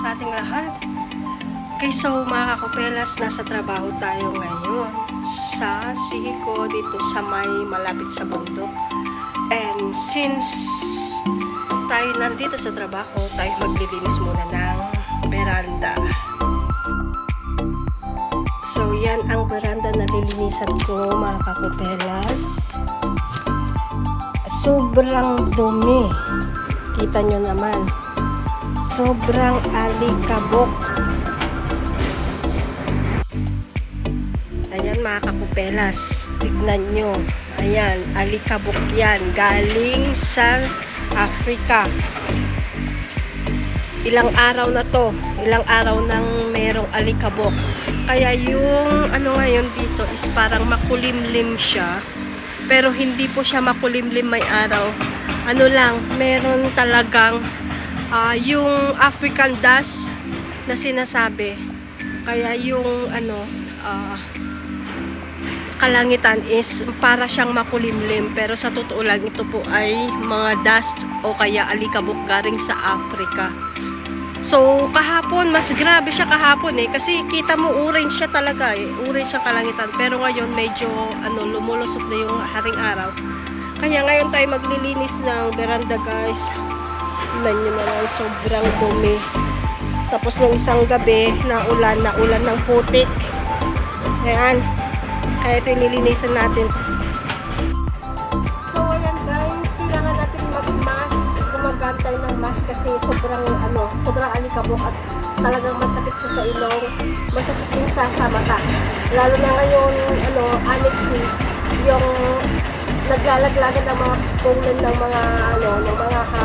sa ating lahat. Okay, so mga kakupelas, nasa trabaho tayo ngayon sa Sihiko dito sa may malapit sa bundok. And since tayo nandito sa trabaho, tayo maglilinis muna ng veranda. So yan ang veranda na lilinisan ko mga kakupelas. Sobrang dumi. Kita nyo naman. Sobrang alikabok. Ayan mga kakupelas. Tignan nyo. Ayan, alikabok yan. Galing sa Africa. Ilang araw na to. Ilang araw nang merong alikabok. Kaya yung ano ngayon dito is parang makulimlim siya. Pero hindi po siya makulimlim may araw. Ano lang, meron talagang ah, yung African dust na sinasabi. Kaya yung ano, ah, kalangitan is para siyang makulimlim. Pero sa totoo lang, ito po ay mga dust o kaya alikabok galing sa Africa. So, kahapon, mas grabe siya kahapon eh. Kasi kita mo, orange siya talaga eh. Orange siya kalangitan. Pero ngayon, medyo ano, lumulusot na yung haring araw. Kaya ngayon tayo maglilinis ng veranda guys. Tignan nyo naman, sobrang dumi. Tapos nung isang gabi, na ulan, na ulan ng putik. Ayan. Kaya ito nilinisan natin. So, ayan guys, kailangan natin mag-mask, gumagamit tayo ng mask kasi sobrang, ano, sobrang alikabok at talagang masakit siya sa ilong, masakit din sa, sa mata. Lalo na ngayon, ano, anexi, yung naglalaglagan ng mga punan ng mga, ano, ng mga ha,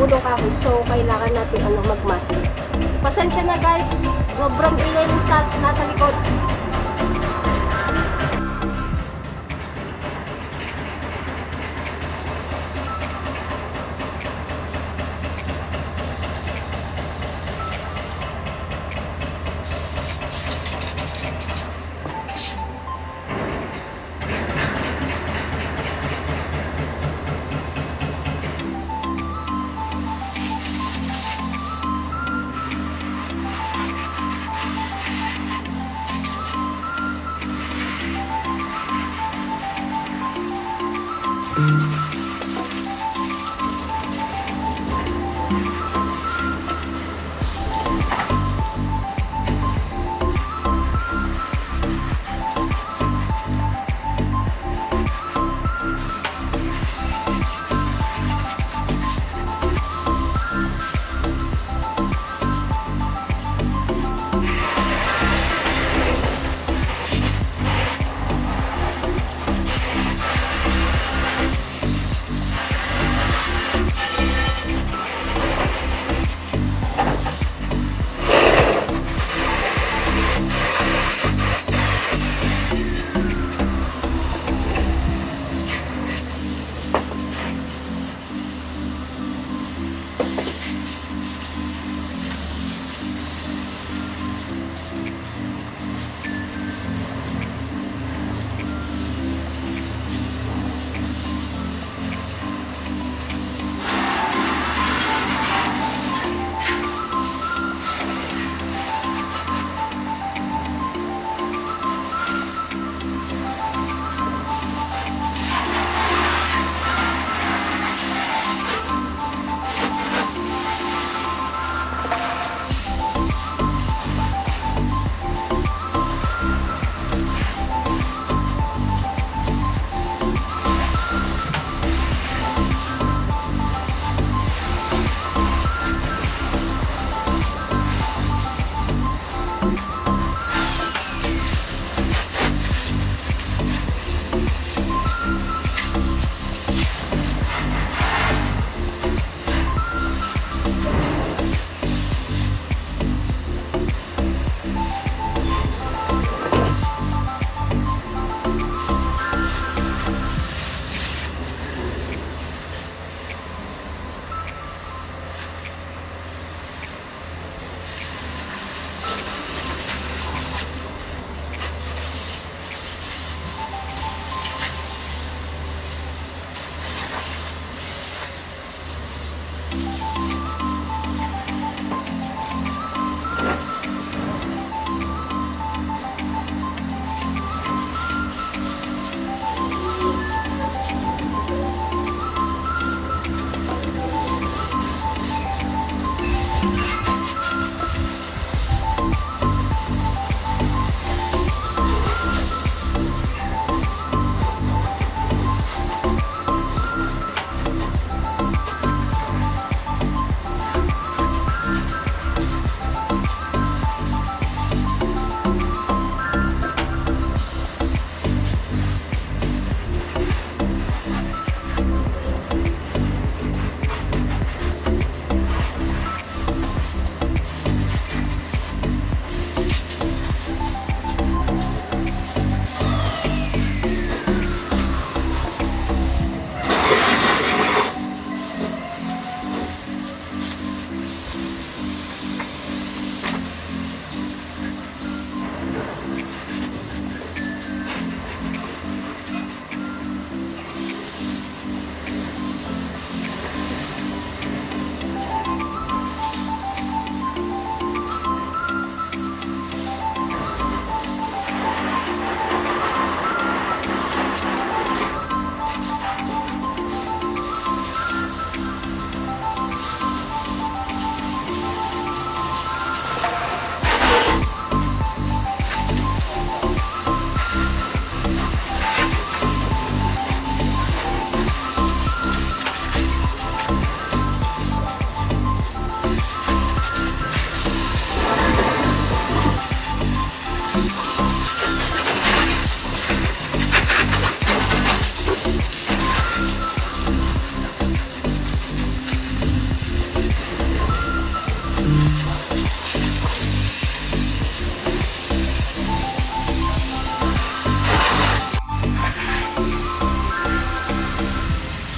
puno kahoy. So, kailangan natin, ano, mag-mask. Pasensya na guys, sobrang ingay nung sa, nasa likod.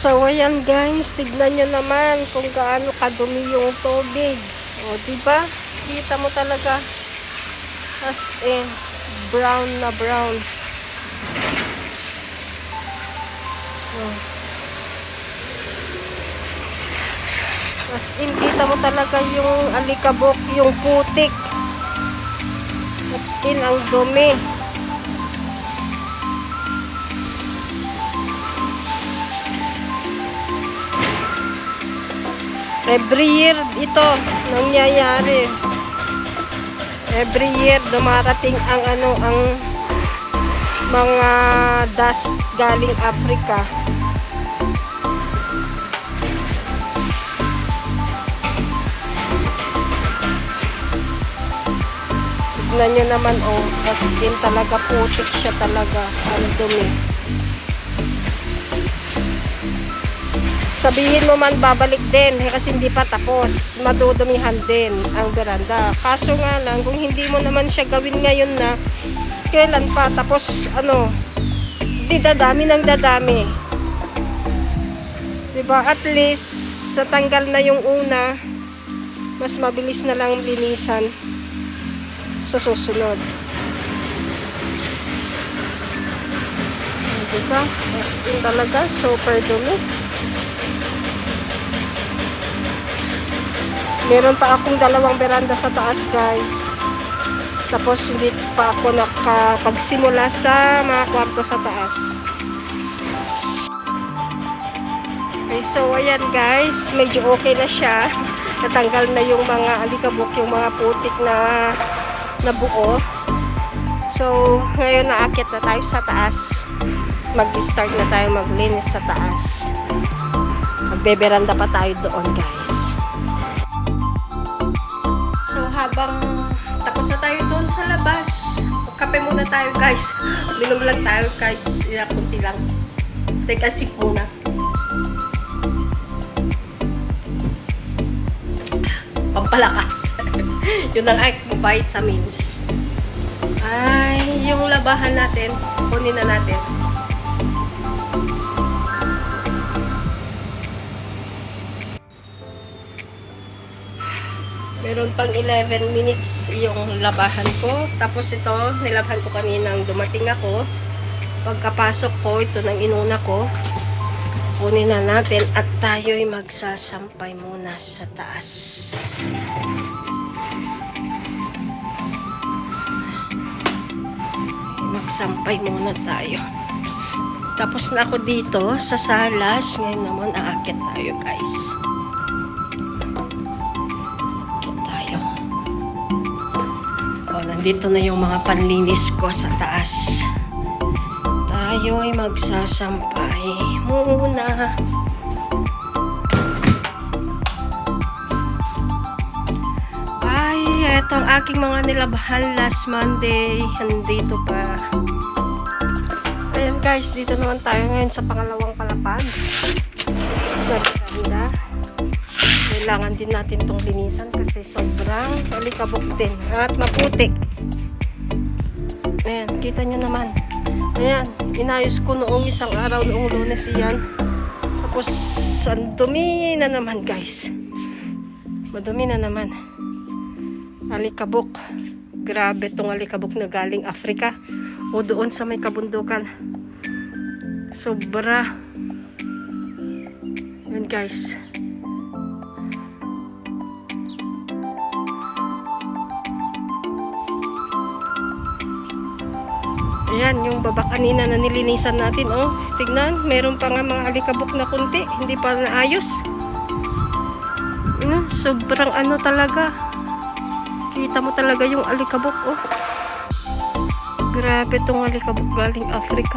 So, ayan guys, tignan nyo naman kung gaano kadumi yung tubig. O, di ba? Kita mo talaga as in brown na brown. O. As in, kita mo talaga yung alikabok, yung putik. As in, ang dumi. Every year ito nangyayari. Every year dumarating ang ano ang mga dust galing Africa. Tignan nyo naman oh, as in talaga putik siya talaga. Ang dumi. Sabihin mo man babalik din. Eh, kasi hindi pa tapos. Madudumihan din ang beranda kaso nga lang kung hindi mo naman siya gawin ngayon na kailan pa? Tapos ano di dadami ng dadami. Diba? At least sa tanggal na yung una mas mabilis na lang linisan sa susunod. Diba? As in talaga super dumi Meron pa akong dalawang veranda sa taas, guys. Tapos hindi pa ako nakapagsimula sa mga kwarto sa taas. Okay, so ayan guys, medyo okay na siya. Natanggal na yung mga alikabok, yung mga putik na nabuo. So, ngayon naakit na tayo sa taas. Mag-start na tayo maglinis sa taas. Magbeberanda pa tayo doon, guys. Sa labas, kape muna tayo guys. Minom lang tayo guys. Ila kunti lang. Teka, sip muna. Pampalakas. Yun ang aking vitamins. Ay, yung labahan natin, kunin na natin. Meron pang 11 minutes yung labahan ko. Tapos ito, nilabahan ko kaninang dumating ako. Pagkapasok ko, ito nang inuna ko. Kunin na natin at tayo'y magsasampay muna sa taas. Magsampay muna tayo. Tapos na ako dito sa salas. Ngayon naman aakit tayo guys. O, nandito na yung mga panlinis ko sa taas. Tayo ay magsasampay muna. Ay, eto ang aking mga nilabahan last Monday. Andito pa. Ayan guys, dito naman tayo ngayon sa pangalawang palapag. Ganda kailangan din natin itong linisan kasi sobrang alikabok din at maputik. Ayan, kita nyo naman. Ayan, inayos ko noong isang araw, noong lunes yan. Tapos, ang dumi na naman guys. Madumi na naman. Alikabok. Grabe tong alikabok na galing Africa. O doon sa may kabundukan. Sobra. Ayan guys. Ayan, yung baba kanina na nilinisan natin, oh. Tignan, meron pa nga mga alikabok na kunti. Hindi pa naayos. Ano, sobrang ano talaga. Kita mo talaga yung alikabok, oh. Grabe tong alikabok galing Africa.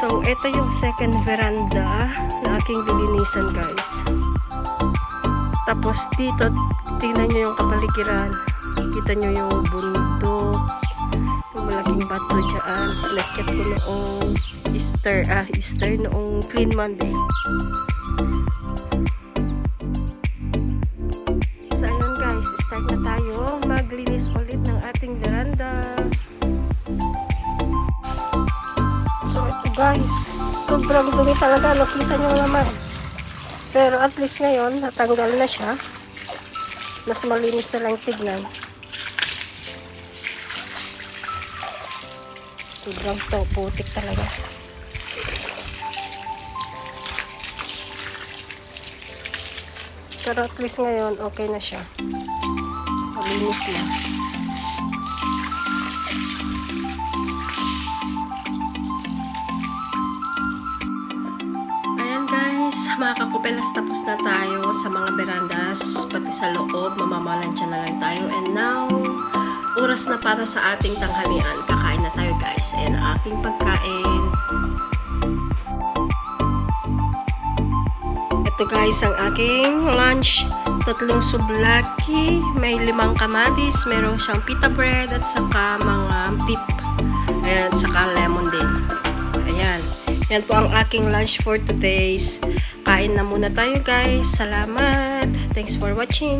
So, ito yung second veranda na aking lilinisan, guys. Tapos dito, tingnan nyo yung kapaligiran. Kita nyo yung bundok malaking bato dyan. Nakit ko noong Easter, ah, Easter noong Clean Monday. So, ayun guys, start na tayo maglinis ulit ng ating veranda. So, ito guys, sobrang dumi talaga. Nakita nyo naman. Pero at least ngayon, natanggal na siya. Mas malinis na lang tignan. Sobrang to, putik talaga. Pero at least ngayon, okay na siya. Malinis na. Ayan guys, mga kakupelas, tapos na tayo sa mga berandas, pati sa loob, mamamalansya na lang tayo. And now, oras na para sa ating tanghalian. Kakain Ayan ang aking pagkain. Ito guys ang aking lunch. Tatlong sublaki, may limang kamatis, meron siyang pita bread at saka mga dip. Ayan, saka lemon din. Ayan. Yan po ang aking lunch for today's. Kain na muna tayo guys. Salamat. Thanks for watching.